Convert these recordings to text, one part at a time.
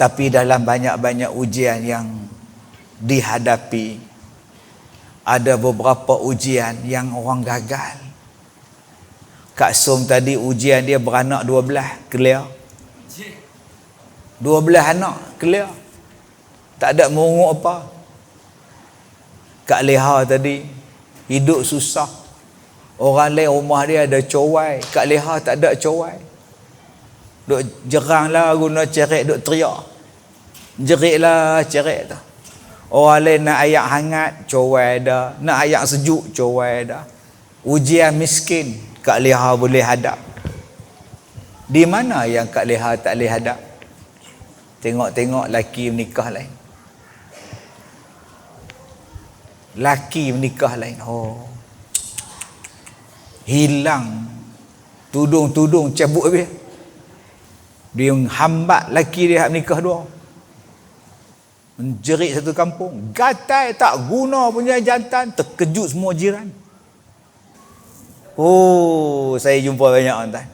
Tapi dalam banyak-banyak ujian yang dihadapi ada beberapa ujian yang orang gagal. Kak Som tadi ujian dia beranak 12, clear. 12 anak, clear. Tak ada menguruk apa. Kak Leha tadi hidup susah. Orang lain rumah dia ada cowai, Kak Leha tak ada cowai. Duk jerang lah guna cerik duk teriak. Jerik lah cerik tu. Orang lain nak ayak hangat, cowai ada. Nak ayak sejuk, cowai ada. Ujian miskin, Kak Leha boleh hadap. Di mana yang Kak Leha tak boleh hadap? Tengok-tengok laki menikah lain. Laki menikah lain. Oh. Hilang tudung-tudung cabut habis. Dia hambat laki dia menikah dua. Menjerit satu kampung. Gatai tak guna punya jantan. Terkejut semua jiran. Oh, saya jumpa banyak tuan.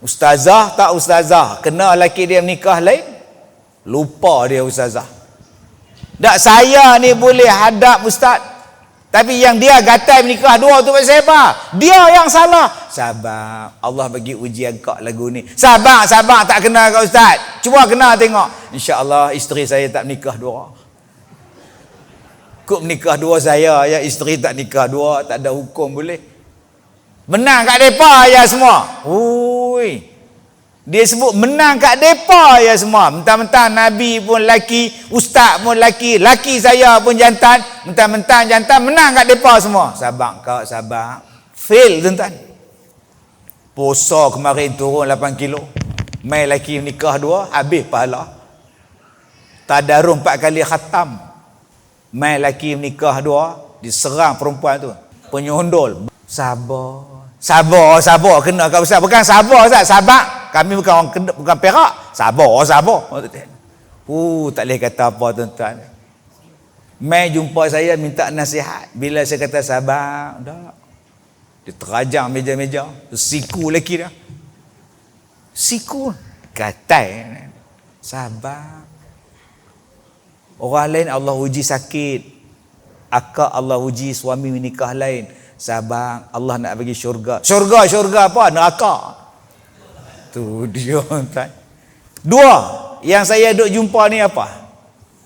Ustazah tak ustazah. Kena laki dia menikah lain. Lupa dia ustazah. Tak saya ni boleh hadap ustaz. Tapi yang dia gatai menikah dua tu pasal apa? Dia yang salah. Sabar. Allah bagi ujian kau lagu ni. Sabar, sabar tak kena kau ustaz. Cuba kena tengok. InsyaAllah isteri saya tak menikah dua. Kuk menikah dua saya, ya isteri tak nikah dua, tak ada hukum boleh. Menang kat depa ya semua. Ui. Dia sebut menang kat depa ya semua. Mentang-mentang Nabi pun laki, ustaz pun laki, laki saya pun jantan, mentang-mentang jantan menang kat depa semua. Sabar kau, sabar. Fail tuan-tuan. Puasa kemarin turun 8 kilo. Mai laki nikah dua, habis pahala. Tadarus empat kali khatam. Mai laki nikah dua, diserang perempuan tu. Penyondol. Sabar. Sabar, sabar kena kat ustaz. Bukan sabar sabar. Kami bukan orang kena, bukan perak. Sabar, sabar. Uh, tak boleh kata apa tuan-tuan. Mai jumpa saya minta nasihat. Bila saya kata sabar, dah. Dia terajang meja-meja. Siku lagi dah. Siku. Katai. Sabar. Orang lain Allah uji sakit. Akak Allah uji suami menikah lain sabar Allah nak bagi syurga syurga syurga apa neraka tuan dua. Yang saya duk jumpa ni apa